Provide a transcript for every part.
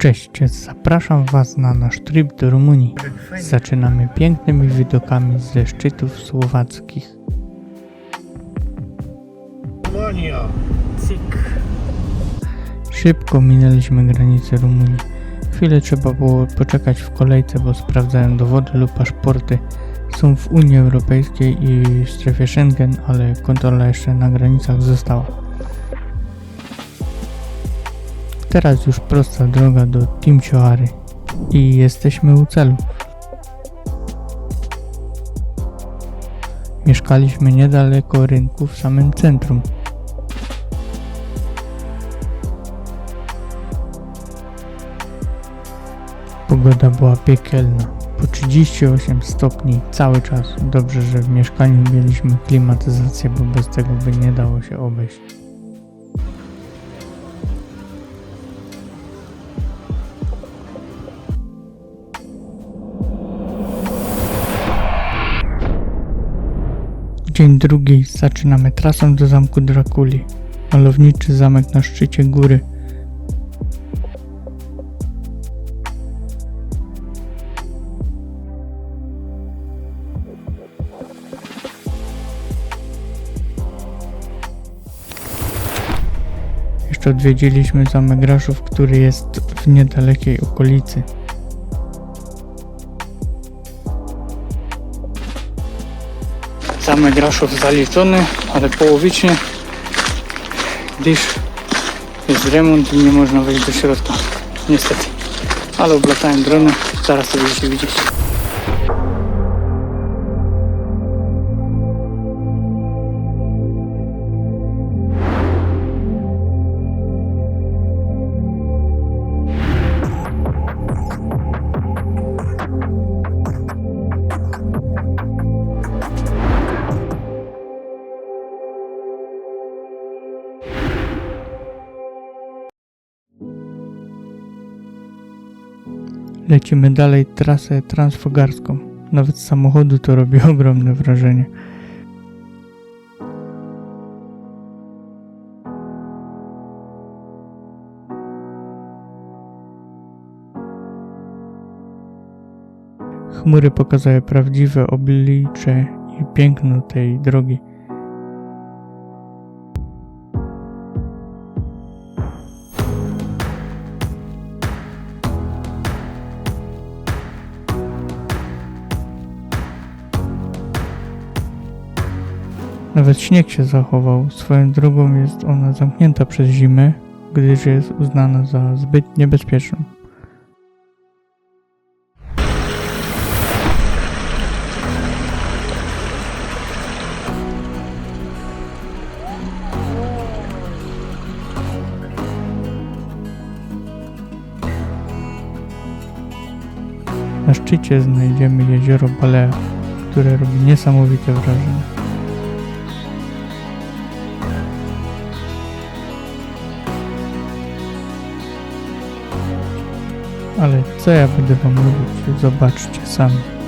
Cześć, zapraszam Was na nasz trip do Rumunii. Zaczynamy pięknymi widokami ze szczytów słowackich. Szybko minęliśmy granicę Rumunii. Chwilę trzeba było poczekać w kolejce, bo sprawdzałem dowody lub paszporty. Są w Unii Europejskiej i w strefie Schengen, ale kontrola jeszcze na granicach została. Teraz już prosta droga do Timcioary i jesteśmy u celu. Mieszkaliśmy niedaleko rynku w samym centrum. Pogoda była piekielna. Po 38 stopni cały czas. Dobrze, że w mieszkaniu mieliśmy klimatyzację, bo bez tego by nie dało się obejść. Dzień drugi zaczynamy trasą do zamku Drakuli. Malowniczy zamek na szczycie góry. Jeszcze odwiedziliśmy zamek Raszów, który jest w niedalekiej okolicy. Zamek Raszów zaliczony, ale połowicznie, gdyż jest remont i nie można wejść do środka. Niestety. Ale oblatałem dronem, zaraz to będziecie widzieć. Lecimy dalej trasę transfogarską. Nawet z samochodu to robi ogromne wrażenie. Chmury pokazały prawdziwe oblicze i piękno tej drogi. Nawet śnieg się zachował. Swoją drogą jest ona zamknięta przez zimę, gdyż jest uznana za zbyt niebezpieczną. Na szczycie znajdziemy jezioro Balea, które robi niesamowite wrażenie. Ale co ja będę wam mówić? Zobaczcie sami.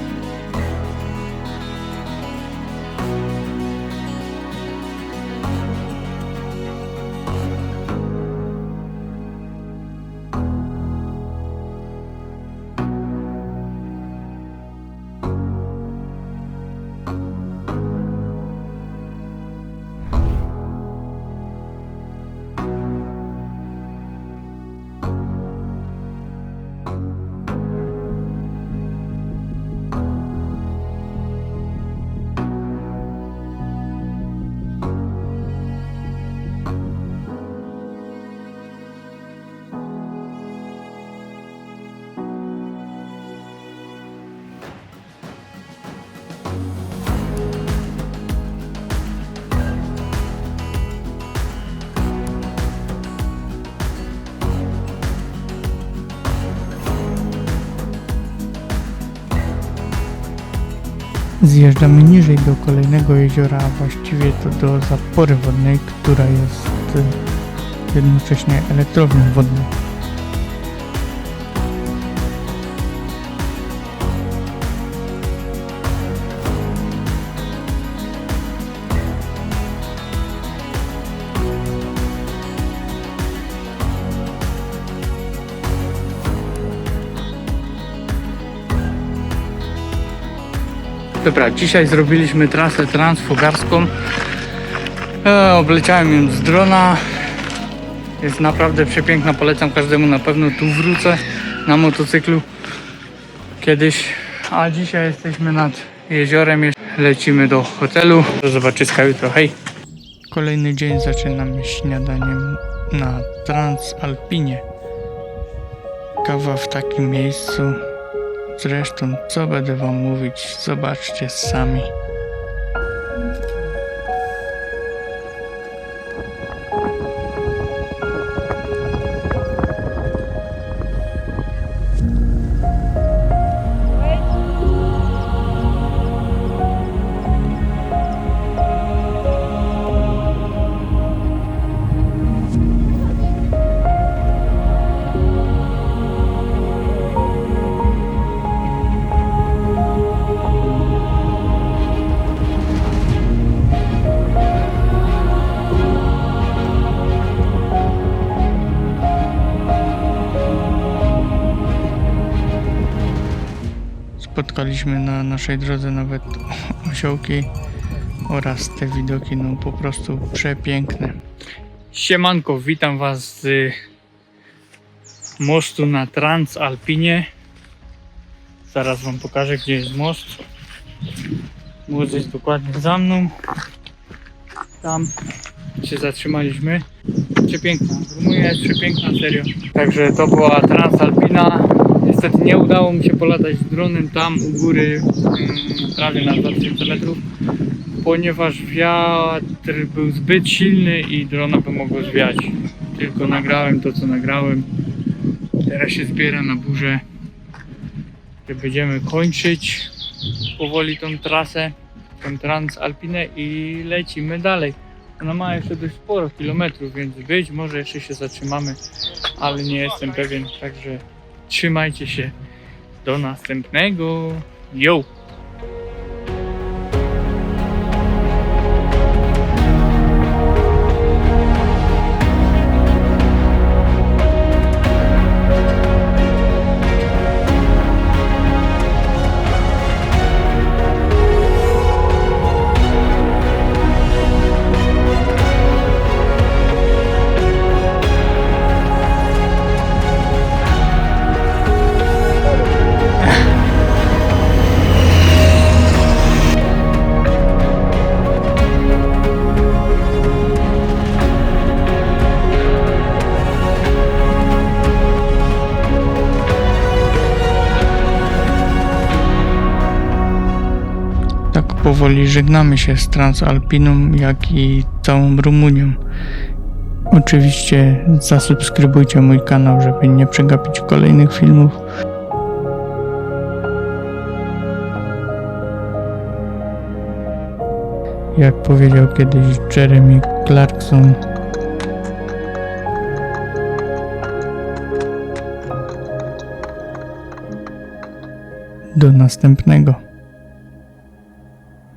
Zjeżdżamy niżej do kolejnego jeziora, a właściwie to do zapory wodnej, która jest y, jednocześnie elektrownią wodną. Dobra, dzisiaj zrobiliśmy trasę transfogarską. E, obleciałem ją z drona. Jest naprawdę przepiękna, polecam każdemu na pewno. Tu wrócę na motocyklu kiedyś. A dzisiaj jesteśmy nad jeziorem. Lecimy do hotelu. Do zobaczyska jutro. Hej! Kolejny dzień zaczynamy śniadaniem na Transalpinie. Kawa w takim miejscu. Zresztą, co będę wam mówić, zobaczcie sami. Spotkaliśmy na naszej drodze nawet osiołki oraz te widoki, no po prostu przepiękne. Siemanko, witam Was z mostu na Transalpinie. Zaraz Wam pokażę, gdzie jest most. Most jest dokładnie za mną. Tam się zatrzymaliśmy. Przepiękna. Rumunia przepiękna, serio. Także to była Transalpina. Niestety nie udało mi się polatać dronem tam u góry mm, prawie na 2000 metrów, ponieważ wiatr był zbyt silny i drona by mogło zwiać. Tylko nagrałem to, co nagrałem. Teraz się zbiera na burzę. Będziemy kończyć powoli tą trasę, tą Transalpinę i lecimy dalej. Ona ma jeszcze dość sporo kilometrów, więc być może jeszcze się zatrzymamy, ale nie jestem pewien, także trzymajcie się. Do następnego. Yo! Powoli żegnamy się z Transalpiną, jak i całą Rumunią. Oczywiście zasubskrybujcie mój kanał, żeby nie przegapić kolejnych filmów. Jak powiedział kiedyś Jeremy Clarkson, do następnego.